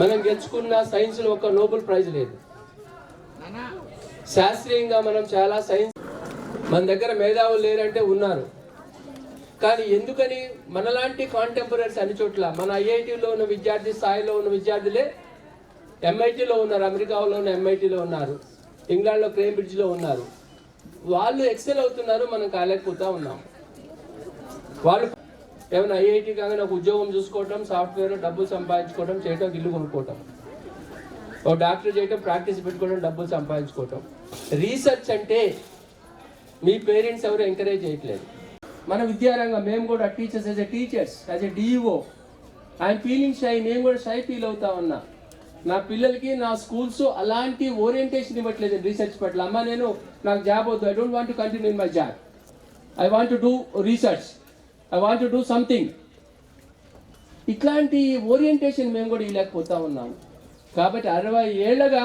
మనం గెలుచుకున్న సైన్స్లో ఒక నోబెల్ ప్రైజ్ లేదు. శాస్త్రీయంగా మనం చాలా సైన్స్ మన దగ్గర మేధావులు లేరంటే ఉన్నారు. కానీ ఎందుకని మనలాంటి కాంటెంపరీస్ అన్ని చోట్ల మన ఐఐటిలో ఉన్న విద్యార్థి స్థాయిలో ఉన్న విద్యార్థులే ఎంఐటీలో ఉన్నారు అమెరికాలో ఉన్న ఎంఐటీలో ఉన్నారు ఇంగ్లాండ్లో క్రేంబ్రిడ్జ్లో ఉన్నారు. వాళ్ళు ఎక్సెల్ అవుతున్నారు మనం కాలేకపోతా ఉన్నాం. వాళ్ళు ఏమైనా ఐఐటి కాగా నాకు ఉద్యోగం చూసుకోవటం సాఫ్ట్వేర్ డబ్బులు సంపాదించుకోవటం చేయటం ఇల్లు కొనుక్కోవటం. ఓ డాక్టర్ చేయటం ప్రాక్టీస్ పెట్టుకోవడం డబ్బులు సంపాదించుకోవటం. రీసెర్చ్ అంటే మీ పేరెంట్స్ ఎవరు ఎంకరేజ్ చేయట్లేదు. మన విద్యారంగం మేము కూడా teachers as a teachers as a DEO ఆయన ఫీలింగ్ షై నేను కూడా షై ఫీల్ అవుతా ఉన్నా. నా పిల్లలకి నా స్కూల్స్ అలాంటి ఓరియంటేషన్ ఇవ్వట్లేదు రీసెర్చ్ పట్ల. అమ్మ నేను నాకు జాబ్ వద్దు. I don't want to continue in my job. I want to do research. I want to do something ఇట్లాంటి ఓరియంటేషన్ మేము కూడా ఇవ్వలేకపోతా ఉన్నాం. కాబట్టి అరవై ఏళ్ళగా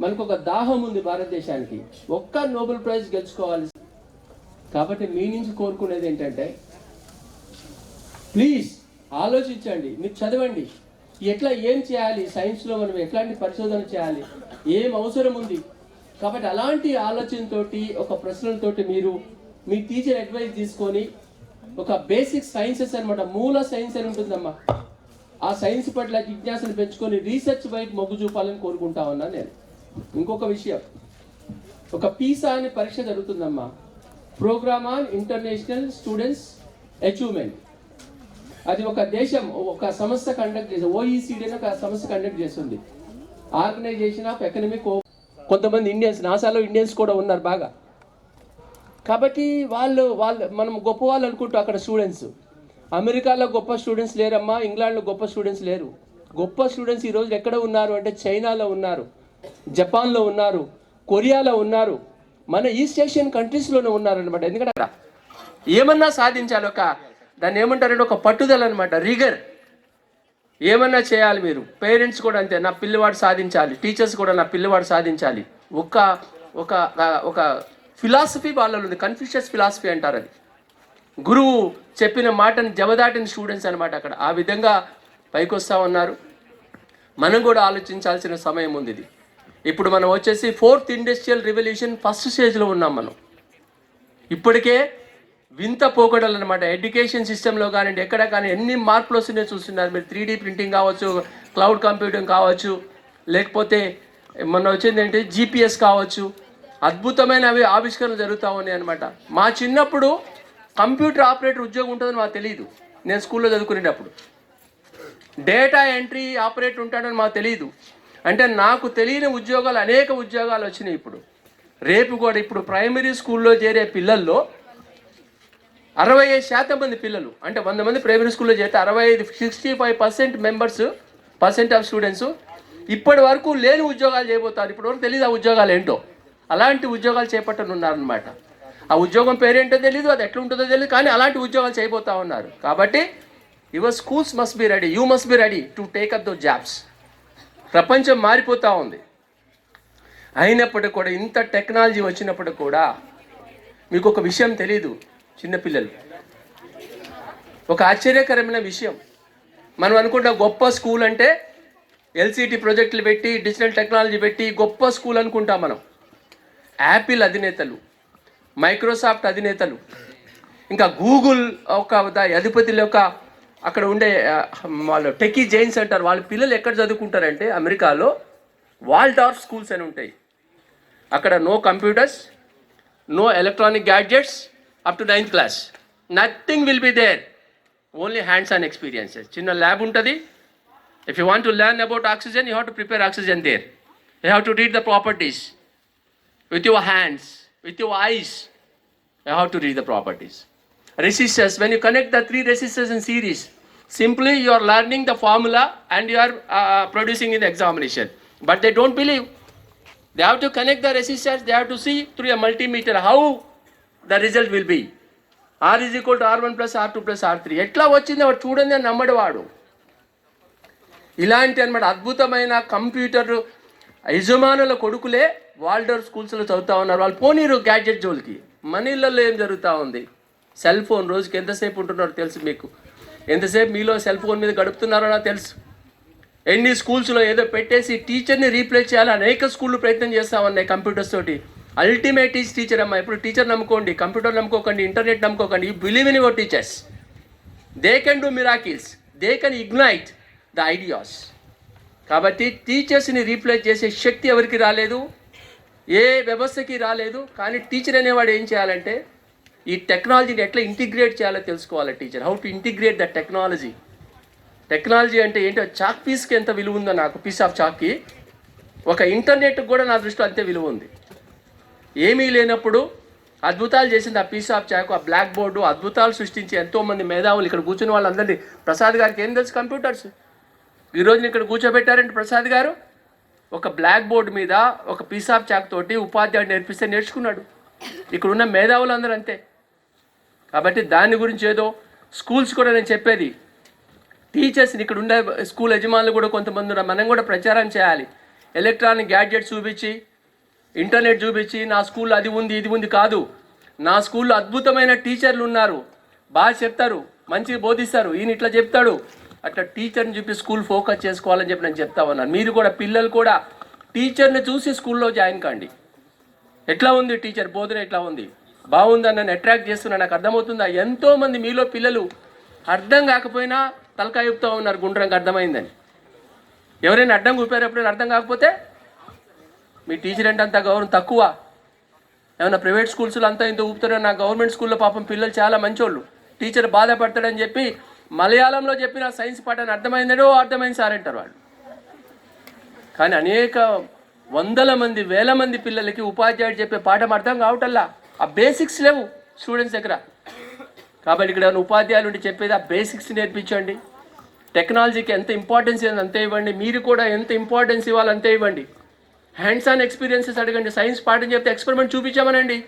మనకు ఒక దాహం ఉంది భారతదేశానికి. ఒక్క నోబెల్ ప్రైజ్ గెలుచుకోవాలి. కాబట్టి మీ నుంచి కోరుకునేది ఏంటంటే ప్లీజ్ ఆలోచించండి మీరు చదవండి. ఎట్లా ఏం చేయాలి? సైన్స్లో మనం ఎట్లాంటి పరిశోధన చేయాలి? ఏం అవసరం ఉంది? కాబట్టి అలాంటి ఆలోచనతోటి ఒక ప్రశ్నలతోటి మీరు మీ టీచర్ అడ్వైస్ తీసుకొని ఒక బేసిక్ సైన్సెస్ అనమాట మూల సైన్స్ అని ఉంటుందమ్మా. ఆ సైన్స్ పట్ల జిజ్ఞాసను పెంచుకొని రీసెర్చ్ వైపు మొగ్గు చూపాలని కోరుకుంటా ఉన్నా నేను. ఇంకొక విషయం. ఒక పీసా అనే పరీక్ష జరుగుతుందమ్మా. Programme on international students achievement అది ఒక దేశం ఒక సంస్థ కండక్ట్ చేసి ఓఈసీడీ అని ఒక సంస్థ కండక్ట్ చేస్తుంది. ఆర్గనైజేషన్ ఆఫ్ ఎకనమిక్ కొంతమంది ఇండియన్స్ నాసాలో ఇండియన్స్ కూడా ఉన్నారు బాగా. కాబట్టి వాళ్ళు వాళ్ళు మనం గొప్ప వాళ్ళు అనుకుంటాం అక్కడ స్టూడెంట్స్. అమెరికాలో గొప్ప స్టూడెంట్స్ లేరమ్మా ఇంగ్లాండ్లో గొప్ప స్టూడెంట్స్ లేరు. గొప్ప స్టూడెంట్స్ ఈరోజు ఎక్కడ ఉన్నారు అంటే చైనాలో ఉన్నారు జపాన్లో ఉన్నారు కొరియాలో ఉన్నారు. మన ఈస్ట్ ఏషియన్ కంట్రీస్లోనే ఉన్నారనమాట ఎందుకంటే ఏమన్నా సాధించాలి ఒక దాన్ని ఏమంటారంటే ఒక పట్టుదల అనమాట రిగర్ ఏమన్నా చేయాలి మీరు? పేరెంట్స్ కూడా అంతే నా పిల్లవాడు సాధించాలి టీచర్స్ కూడా నా పిల్లవాడు సాధించాలి. ఒక ఒక ఒక ఫిలాసఫీ వాళ్ళలో ఉంది. కన్ఫ్యూషియస్ ఫిలాసఫీ అంటారు అది. గురువు చెప్పిన మాటని జవదాటిన స్టూడెంట్స్ అనమాట అక్కడ. ఆ విధంగా పైకి ఉన్నారు. మనం కూడా ఆలోచించాల్సిన సమయం ఉంది ఇది. ఇప్పుడు మనం వచ్చేసి ఫోర్త్ ఇండస్ట్రియల్ రివల్యూషన్ ఫస్ట్ స్టేజ్లో ఉన్నాం మనం. ఇప్పటికే వింత పోకడలు అనమాట ఎడ్యుకేషన్ సిస్టంలో కానివ్వండి ఎక్కడ కానీ ఎన్ని మార్పులు వస్తున్నాయో చూస్తున్నారు మీరు. త్రీ ప్రింటింగ్ కావచ్చు క్లౌడ్ కంప్యూటింగ్ కావచ్చు లేకపోతే మొన్న వచ్చింది ఏంటి? జీపీఎస్ కావచ్చు. అద్భుతమైన అవి ఆవిష్కరణలు జరుగుతూ ఉన్నాయి అనమాట మా చిన్నప్పుడు కంప్యూటర్ ఆపరేటర్ ఉద్యోగం ఉంటుందని మాకు తెలియదు నేను స్కూల్లో చదువుకునేటప్పుడు. డేటా ఎంట్రీ ఆపరేటర్ ఉంటాడని మాకు తెలియదు అంటే నాకు తెలియని ఉద్యోగాలు అనేక ఉద్యోగాలు వచ్చినాయి ఇప్పుడు. రేపు కూడా ఇప్పుడు ప్రైమరీ స్కూల్లో చేరే పిల్లల్లో అరవై ఐదు శాతం మంది పిల్లలు అంటే వంద మంది ప్రైమరీ స్కూల్లో చేస్తే అరవై ఐదు sixty five percent members percent of students ఇప్పటి వరకు లేని ఉద్యోగాలు చేయబోతారు. ఇప్పటి వరకు తెలియదు ఆ ఉద్యోగాలు ఏంటో. అలాంటి ఉద్యోగాలు చేపట్టనున్నారనమాట ఆ ఉద్యోగం పేరేంటో తెలియదు అది ఎట్లా ఉంటుందో తెలియదు కానీ అలాంటి ఉద్యోగాలు చేయబోతా ఉన్నారు. కాబట్టి your schools must be ready you must be ready to take up those jobs. ప్రపంచం మారిపోతూ ఉంది. అయినప్పటికీ కూడా ఇంత టెక్నాలజీ వచ్చినప్పటికి కూడా మీకు ఒక విషయం తెలీదు చిన్నపిల్లలు ఒక ఆశ్చర్యకరమైన విషయం. మనం అనుకుంటా గొప్ప స్కూల్ అంటే ఎల్సిటి ప్రాజెక్టులు పెట్టి డిజిటల్ టెక్నాలజీ పెట్టి గొప్ప స్కూల్ అనుకుంటాం మనం. యాపిల్ అధినేతలు మైక్రోసాఫ్ట్ అధినేతలు ఇంకా గూగుల్ ఒక ద- అధిపతుల యొక్క అక్కడ ఉండే వాళ్ళు టెకీ జైన్స్ అంటారు. వాళ్ళ పిల్లలు ఎక్కడ చదువుకుంటారంటే అమెరికాలో వాల్డార్ఫ్ స్కూల్స్ అని ఉంటాయి. అక్కడ no computers no electronic gadgets up to ninth class nothing will be there only hands on experiences చిన్న ల్యాబ్ ఉంటుంది. If you want to learn about oxygen you have to prepare oxygen there you have to read the properties with your hands, with your eyes, you have to read the properties. Resistors, when you connect the three resistors in series, simply you are learning the formula and you are uh, producing in the examination. But they don't believe. They have to connect the resistors, they have to see through a multimeter how the result will be. R is equal to R1 plus R2 plus R3. ఎట్లా వచ్చింది వాడు చూడండి అని నమ్మడు వాడు ఇలాంటి అన్నమాట అద్భుతమైన కంప్యూటర్ యజమానుల కొడుకులే వాల్డర్ స్కూల్స్లో చదువుతా ఉన్నారు. వాళ్ళు పోనీరు గ్యాడ్జెట్ జోలికి. మన ఇళ్ళల్లో ఏం జరుగుతూ ఉంది? సెల్ ఫోన్ రోజుకి ఎంతసేపు ఉంటున్నారో తెలుసు మీకు. ఎంతసేపు మీలో సెల్ ఫోన్ మీద గడుపుతున్నారో నాకు తెలుసు. ఎన్ని స్కూల్స్లో ఏదో పెట్టేసి టీచర్ని రీప్లేస్ చేయాలి అనేక స్కూళ్ళు ప్రయత్నం చేస్తా ఉన్నాయి కంప్యూటర్స్ తోటి. అల్టిమేట్ ఈజ్ టీచర్ అమ్మా ఇప్పుడు టీచర్ నమ్ముకోండి కంప్యూటర్ నమ్ముకోకండి internet నమ్ముకోకండి you believe in your teachers they can do miracles they can ignite the ideas కాబట్టి టీచర్స్ని రీప్లేస్ చేసే శక్తి ఎవరికి రాలేదు? ఏ వ్యవస్థకి రాలేదు? కానీ టీచర్ అనేవాడు ఏం చేయాలంటే ఈ టెక్నాలజీని ఎట్లా ఇంటిగ్రేట్ చేయాలో తెలుసుకోవాలి teacher how to integrate the technology technology అంటే ఏంటో చాక్ పీస్కి ఎంత విలువ ఉందో నాకు పీస్ ఆఫ్ చాక్కి ఒక ఇంటర్నెట్ కూడా నా దృష్టిలో అంతే విలువ ఉంది. ఏమీ లేనప్పుడు అద్భుతాలు చేసింది ఆ పీస్ ఆఫ్ చాక్ ఆ బ్లాక్ బోర్డు అద్భుతాలు సృష్టించి ఎంతోమంది మేధావులు ఇక్కడ కూర్చున్న వాళ్ళందరినీ ప్రసాద్ గారికి ఏం తెలుసు? కంప్యూటర్స్. ఈ ఇక్కడ కూర్చోబెట్టారంటే ప్రసాద్ గారు. ఒక బ్లాక్ బోర్డు మీద ఒక పీస్ ఆఫ్ చాక్ తోటి ఉపాధ్యాయుడు నేర్పిస్తే నేర్చుకున్నాడు. ఇక్కడ ఉన్న మేధావులు అందరూ అంతే. కాబట్టి దాని గురించి ఏదో స్కూల్స్ కూడా నేను చెప్పేది. టీచర్స్ని ఇక్కడ ఉండే స్కూల్ యజమానులు కూడా కొంతమంది ఉన్నారు. మనం కూడా ప్రచారం చేయాలి. ఎలక్ట్రానిక్ గ్యాడ్జెట్ చూపించి ఇంటర్నెట్ చూపించి నా స్కూల్లో అది ఉంది ఇది ఉంది కాదు. నా స్కూల్లో అద్భుతమైన టీచర్లు ఉన్నారు. బాగా చెప్తారు. మంచిగా బోధిస్తారు. ఈయన ఇట్లా చెప్తాడు. అట్లా టీచర్ని చూపి స్కూల్ ఫోకస్ చేసుకోవాలని చెప్పి నేను చెప్తా ఉన్నాను. మీరు కూడా పిల్లలు కూడా టీచర్ని చూసి స్కూల్లో జాయిన్ కాండి. ఎట్లా ఉంది టీచర్? బోధన ఎట్లా ఉంది? బాగుందని నన్ను అట్రాక్ట్ చేస్తున్నా? నాకు అర్థమవుతుందా? ఎంతోమంది మీలో పిల్లలు అర్థం కాకపోయినా తలకాయుపుతూ ఉన్నారు గుండ్రంగా అర్థమైందని. ఎవరైనా అడ్డం ఊపారు ఎప్పుడైనా అర్థం కాకపోతే మీ టీచర్ అంటే అంత గౌరవం తక్కువ. ఏమైనా ప్రైవేట్ స్కూల్స్లో అంతా ఇంత ఊపుతారో నా గవర్నమెంట్ స్కూల్లో పాపం పిల్లలు చాలా మంచోళ్ళు. టీచర్ బాధపడతాడని చెప్పి మలయాళంలో చెప్పిన సైన్స్ పాఠాన్ని అర్థమైందడో అర్థమైంది సార్ అంటారు వాళ్ళు. కానీ అనేక వందల మంది వేల మంది పిల్లలకి ఉపాధ్యాయుడు చెప్పే పాఠం అర్థం కావటల్లా ఆ బేసిక్స్ లేవు స్టూడెంట్స్ దగ్గర. కాబట్టి ఇక్కడ ఉపాధ్యాయులు ఉండి చెప్పేది ఆ బేసిక్స్ నేర్పించండి. టెక్నాలజీకి ఎంత ఇంపార్టెన్స్ ఇవ్వాలి అంతే ఇవ్వండి. మీరు కూడా ఎంత ఇంపార్టెన్స్ ఇవ్వాలి అంతే ఇవ్వండి. హ్యాండ్స్ ఆన్ ఎక్స్పీరియన్సెస్ అడగండి. సైన్స్ పాఠం చెప్తే ఎక్స్పెరిమెంట్ చూపించామనండి.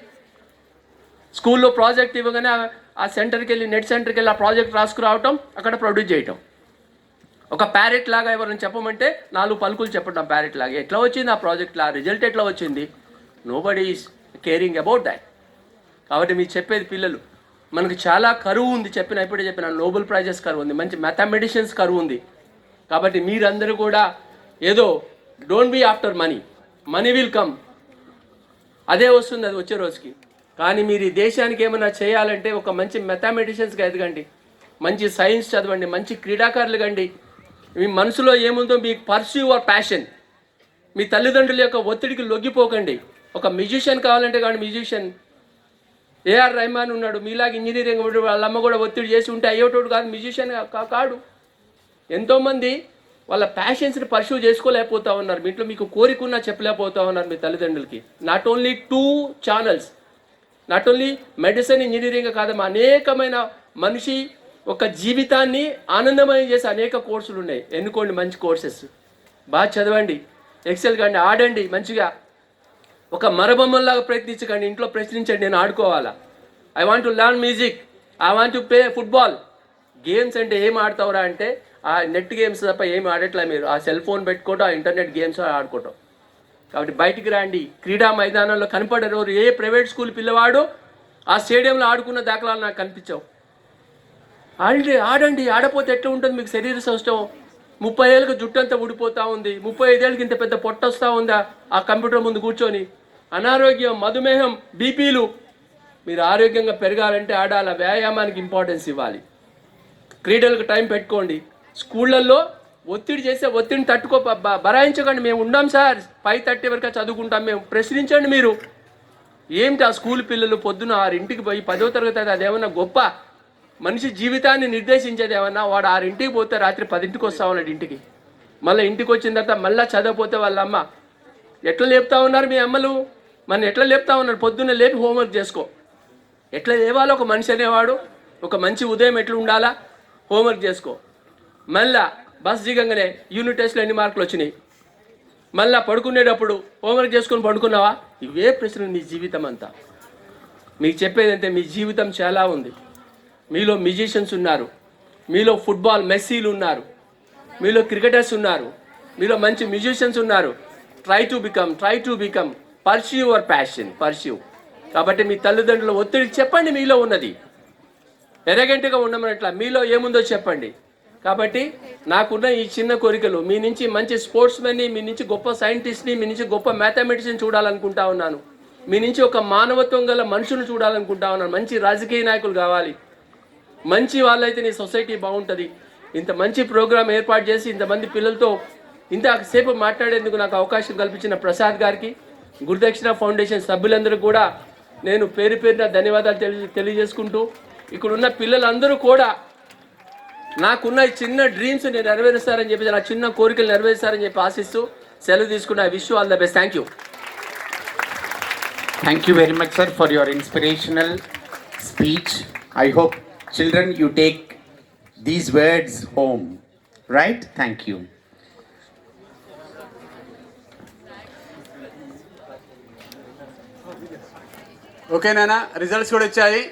స్కూల్లో ప్రాజెక్ట్ ఇవ్వగానే ఆ- సెంటర్కి వెళ్ళి నెట్ సెంటర్కి వెళ్ళి ఆ ప్రాజెక్ట్ రాసుకురావటం అక్కడ ప్రొడ్యూస్ చేయటం. ఒక ప్యారెట్ లాగా ఎవరైనా చెప్పమంటే నాలుగు పలుకులు చెప్పడం ప్యారెట్ లాగా. ఎట్లా వచ్చింది ఆ ప్రాజెక్ట్? లా రిజల్ట్ ఎట్లా వచ్చింది? Nobody caring about that కాబట్టి మీరు చెప్పేది పిల్లలు మనకు చాలా కరువు ఉంది చెప్పిన ఇప్పుడే చెప్పిన నోబెల్ ప్రైజెస్ కరువు ఉంది మంచి మ్యాథమెటిషియన్స్ కరువు ఉంది. కాబట్టి మీరందరూ కూడా ఏదో don't be after money money will come అదే వస్తుంది అది వచ్చే రోజుకి. కానీ మీరు ఈ దేశానికి ఏమైనా చేయాలంటే ఒక మంచి మెథమెటిషియన్స్గా ఎదగండి. మంచి సైన్స్ చదవండి మంచి క్రీడాకారులు కండి. మీ మనసులో ఏముందో మీకు పర్సూ యువర్ ప్యాషన్ మీ తల్లిదండ్రుల యొక్క ఒత్తిడికి లొంగిపోకండి. ఒక మ్యూజిషియన్ కావాలంటే కానీ మ్యూజిషియన్ ఏఆర్ రెహమాన్ ఉన్నాడు మీలాగా ఇంజనీరింగ్ వాళ్ళ అమ్మ కూడా ఒత్తిడి చేసి ఉంటే అయ్యేటోడు కాదు మ్యూజిషియన్ కా- కాడు. ఎంతోమంది వాళ్ళ ప్యాషన్స్ని పర్సూ చేసుకోలేకపోతా ఉన్నారు. మీ ఇంట్లో మీకు కోరికున్నా చెప్పలేకపోతా ఉన్నారు మీ తల్లిదండ్రులకి. Not only two channels not only medicine engineering కాదమ్మా అనేకమైన మనిషి ఒక జీవితాన్ని ఆనందమయం చేసే అనేక కోర్సులు ఉన్నాయి. ఎన్నుకోండి మంచి కోర్సెస్. బాగా చదవండి. ఎక్సెల్ కండి ఆడండి మంచిగా. ఒక మరబొమ్మల్లాగా ప్రయత్నించకండి ఇంట్లో ప్రశ్నించండి నేను ఆడుకోవాలా? I want to learn music I want to play football games అంటే ఏం ఆడతావురా అంటే ఆ నెట్ గేమ్స్ తప్ప ఏం ఆడట్లే మీరు? ఆ సెల్ ఫోన్ పెట్టుకోవటం ఆ ఇంటర్నెట్ గేమ్స్ ఆడుకోవటం కాబట్టి బయటికి రండి. క్రీడా మైదానంలో కనపడరు ఏ ప్రైవేట్ స్కూల్ పిల్లవాడు ఆ స్టేడియంలో ఆడుకున్న దాఖలాలు నాకు కనిపించవు. ఆడండి ఆడండి ఆడపోతే ఎట్లా ఉంటుంది మీకు శరీర సౌష్టం? ముప్పై ఏళ్ళకి జుట్టు అంతా ఊడిపోతూ ఉంది. ముప్పై ఐదేళ్ళకి ఇంత పెద్ద పొట్ట వస్తూ ఉందా? ఆ కంప్యూటర్ ముందు కూర్చొని. అనారోగ్యం మధుమేహం బీపీలు. మీరు ఆరోగ్యంగా పెరగాలంటే ఆడాల వ్యాయామానికి ఇంపార్టెన్స్ ఇవ్వాలి. క్రీడలకు టైం పెట్టుకోండి. స్కూళ్ళల్లో ఒత్తిడి చేస్తే ఒత్తిడిని తట్టుకో బరాయించకండి. మేము ఉండాం సార్. ఫైవ్ థర్టీ వరకు చదువుకుంటాం. మేము ప్రశ్నించండి మీరు. ఏమిటి ఆ స్కూల్ పిల్లలు పొద్దున ఆరింటికి పోయి పదో తరగతి అది అదేమన్నా గొప్ప మనిషి జీవితాన్ని నిర్దేశించేది ఏమన్నా? వాడు ఆరింటికి పోతే రాత్రి పదింటికి వస్తా ఉన్నాడు ఇంటికి. మళ్ళీ ఇంటికి వచ్చిన తర్వాత మళ్ళీ చదవపోతే వాళ్ళ అమ్మ ఎట్లా లేపుతా ఉన్నారు మీ అమ్మలు? మన ఎట్లా లేపుతా ఉన్నారు? పొద్దున్న లేపి హోంవర్క్ చేసుకో. ఎట్లా లేవాలో? ఒక మనిషి అనేవాడు. ఒక మంచి ఉదయం ఎట్లా ఉండాలా? హోంవర్క్ చేసుకో. మళ్ళా బస్ దిగంగానే యూనిట్ టెస్ట్లో ఎన్ని మార్కులు వచ్చినాయి? మళ్ళీ పడుకునేటప్పుడు హోంవర్క్ చేసుకొని పడుకున్నావా? ఇవే ప్రశ్నలు మీ జీవితం అంతా. మీకు చెప్పేదంటే మీ జీవితం చాలా ఉంది. మీలో మ్యూజిషియన్స్ ఉన్నారు. మీలో ఫుట్బాల్ మెస్సీలు ఉన్నారు. మీలో క్రికెటర్స్ ఉన్నారు. మీలో మంచి మ్యూజిషియన్స్ ఉన్నారు. Try to become try to become pursue your passion pursue కాబట్టి మీ తల్లిదండ్రుల ఒత్తిడి చెప్పండి మీలో ఉన్నది. ఎరగంటగా ఉండమని మీలో ఏముందో చెప్పండి. కాబట్టి నాకున్న ఈ చిన్న కోరికలు మీ నుంచి మంచి స్పోర్ట్స్ మెన్ని మీ నుంచి గొప్ప సైంటిస్ట్ని మీ నుంచి గొప్ప మ్యాథమెటిక్స్ని చూడాలనుకుంటా ఉన్నాను. మీ నుంచి ఒక మానవత్వం గల మనుషులు చూడాలనుకుంటా ఉన్నాను. మంచి రాజకీయ నాయకులు కావాలి. మంచి వాళ్ళైతే నీ సొసైటీ బాగుంటుంది. ఇంత మంచి ప్రోగ్రాం ఏర్పాటు చేసి ఇంతమంది పిల్లలతో ఇంతసేపు మాట్లాడేందుకు నాకు అవకాశం కల్పించిన ప్రసాద్ గారికి గురుదక్షిణ ఫౌండేషన్ సభ్యులందరూ కూడా నేను పేరు పేరున ధన్యవాదాలు తెలి తెలియజేసుకుంటూ ఇక్కడున్న పిల్లలందరూ కూడా నాకున్న చిన్న డ్రీమ్స్ నేను నెరవేరుస్తారని చెప్పేసి నా చిన్న కోరికలు నెరవేరుస్తారని చెప్పి ఆశిస్తూ సెలవు తీసుకున్న wish all the best thank you thank you very much sir for your inspirational speech I hope children you take these words home right thank you okay నాన్న రిజల్ట్స్ కూడా వచ్చాయి.